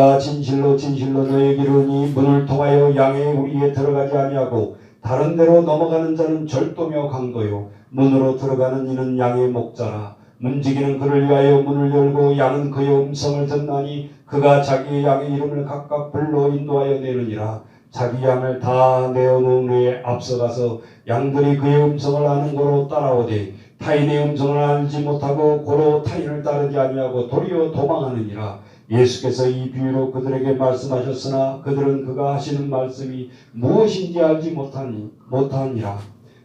내가 진실로 진실로 너에게 이르니 문을 통하여 양의 우리에 들어가지 아니하고 다른 데로 넘어가는 자는 절도며 강도요. 문으로 들어가는 이는 양의 목자라. 문지기는 그를 위하여 문을 열고 양은 그의 음성을 듣나니 그가 자기의 양의 이름을 각각 불러 인도하여 내느니라. 자기 양을 다 내어놓은 후에 앞서가서 양들이 그의 음성을 아는 고로 따라오되 타인의 음성을 알지 못하고 고로 타인을 따르지 아니하고 도리어 도망하느니라 예수께서 이 비유로 그들에게 말씀하셨으나 그들은 그가 하시는 말씀이 무엇인지 알지 못하니 못하니라.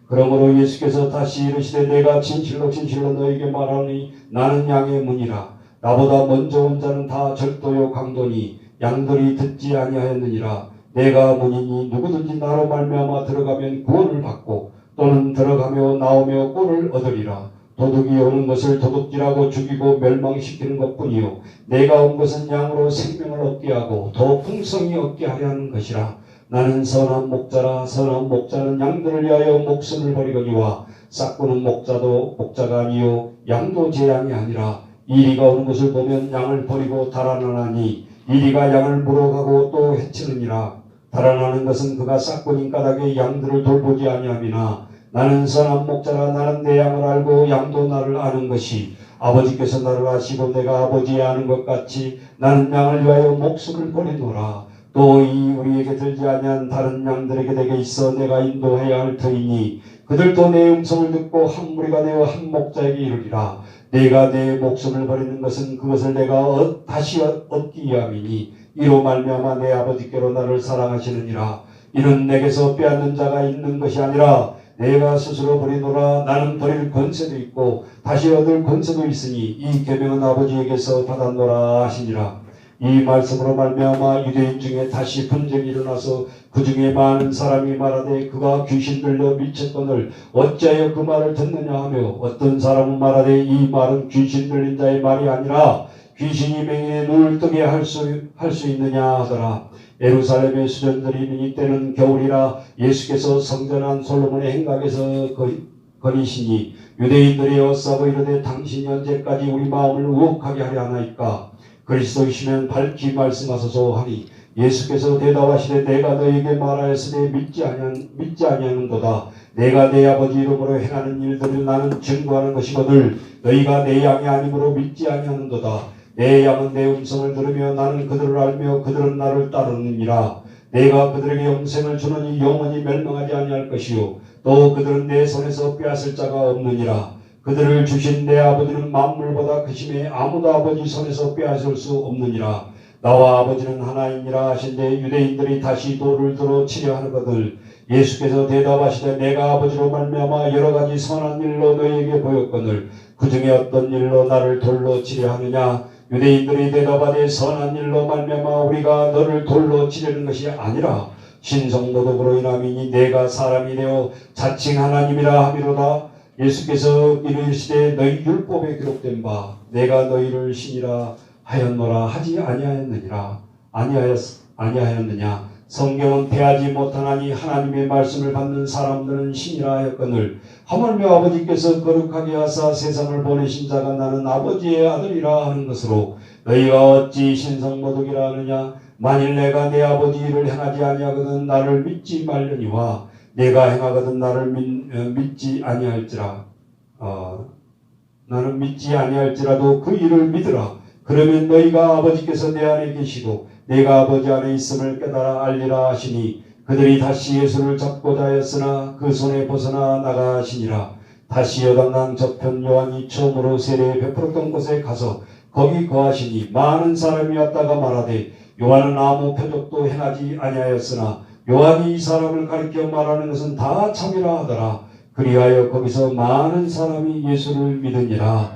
그러므로 예수께서 다시 이르시되 내가 진실로 진실로 너에게 말하니 나는 양의 문이라. 나보다 먼저 온 자는 다 절도요 강도니 양들이 듣지 아니하였느니라. 내가 문이니 누구든지 나로 말미암아 들어가면 구원을 받고 또는 들어가며 나오며 꼴을 얻으리라 도둑이 오는 것을 도둑질하고 죽이고 멸망시키는 것뿐이요. 내가 온 것은 양으로 생명을 얻게 하고 더 풍성히 얻게 하려 하는 것이라. 나는 선한 목자라. 선한 목자는 양들을 위하여 목숨을 버리거니와 싹구는 목자도 목자가 아니요 양도 제 양이 아니라. 이리가 오는 것을 보면 양을 버리고 달아나나니 이리가 양을 물어가고 또 해치느니라. 달아나는 것은 그가 싹구인 까닭에 양들을 돌보지 아니함이나 나는 선한 목자라 나는 내 양을 알고 양도 나를 아는 것이 아버지께서 나를 아시고 내가 아버지의 아는 것 같이 나는 양을 위하여 목숨을 버리노라. 또 이 우리에게 들지 아니한 다른 양들에게 내게 있어 내가 인도해야 할 터이니 그들도 내 음성을 듣고 한 무리가 되어 한 목자에게 이르리라. 내가 내 목숨을 버리는 것은 그것을 내가 얻- 다시 얻- 얻기 위함이니 이로 말미암아 내 아버지께로 나를 사랑하시느니라. 이는 내게서 빼앗는 자가 있는 것이 아니라 내가 스스로 버리노라 나는 버릴 권세도 있고 다시 얻을 권세도 있으니 이 계명은 아버지에게서 받았노라 하시니라. 이 말씀으로 말미암아 유대인 중에 다시 분쟁이 일어나서 그 중에 많은 사람이 말하되 그가 귀신 들려 미쳤거늘 어찌하여 그 말을 듣느냐 하며 어떤 사람은 말하되 이 말은 귀신 들린 자의 말이 아니라 귀신이 맹인의 눈을 뜨게 할 수 할 수 있느냐 하더라 예루살렘의 수전들이 이때는 겨울이라 예수께서 성전한 솔로몬의 행각에서 거리, 거리시니 유대인들이 어싸고 이르되 당신이 언제까지 우리 마음을 우혹하게 하려 하나이까? 그리스도이시면 밝히 말씀하소서 하니 예수께서 대답하시되 내가 너에게 말하였으되 믿지 아니한 믿지 아니하는도다. 내가 내 아버지 이름으로 행하는 일들을 나는 증거하는 것이거늘 너희가 내 양이 아니므로 믿지 아니하는도다 내 양은 내 음성을 들으며 나는 그들을 알며 그들은 나를 따르느니라. 내가 그들에게 영생을 주느니 영원히 멸망하지 아니할 것이요. 또 그들은 내 손에서 빼앗을 자가 없느니라. 그들을 주신 내 아버지는 만물보다 크심에 아무도 아버지 손에서 빼앗을 수 없느니라. 나와 아버지는 하나이니라 하신데 유대인들이 다시 돌을 들어 치려 하거늘 예수께서 대답하시되 내가 아버지로 말미암아 여러 가지 선한 일로 너희에게 보였거늘 그 중에 어떤 일로 나를 돌로 치려 하느냐 유대인들이 대답하되 선한 일로 말미암아 우리가 너를 돌로 치려는 것이 아니라 신성모독으로 인함이니 내가 사람이 되어 자칭 하나님이라 함이로다. 예수께서 이르시되 너희 율법에 기록된 바 내가 너희를 신이라 하였노라 하지 아니하였느니라. 아니하였 아니하였느냐? 성경은 대하지 못하나니 하나님의 말씀을 받는 사람들은 신이라 하였거늘 하물며 아버지께서 거룩하게 하사 세상을 보내신 자가 나는 아버지의 아들이라 하는 것으로 너희가 어찌 신성모독이라 하느냐? 만일 내가 내 아버지 일을 행하지 아니하거든 나를 믿지 말려니와 내가 행하거든 나를 믿, 어, 믿지 아니할지라. 어, 나는 믿지 아니할지라도 그 일을 믿으라 그러면 너희가 아버지께서 내 안에 계시고 내가 아버지 안에 있음을 깨달아 알리라 하시니 그들이 다시 예수를 잡고자 하였으나 그 손에 벗어나 나가시니라. 다시 여당강 저편 요한이 처음으로 세례에 베풀었던 곳에 가서 거기 거하시니 많은 사람이 왔다가 말하되 요한은 아무 표적도 행하지 아니하였으나 요한이 이 사람을 가리켜 말하는 것은 다 참이라 하더라. 그리하여 거기서 많은 사람이 예수를 믿으니라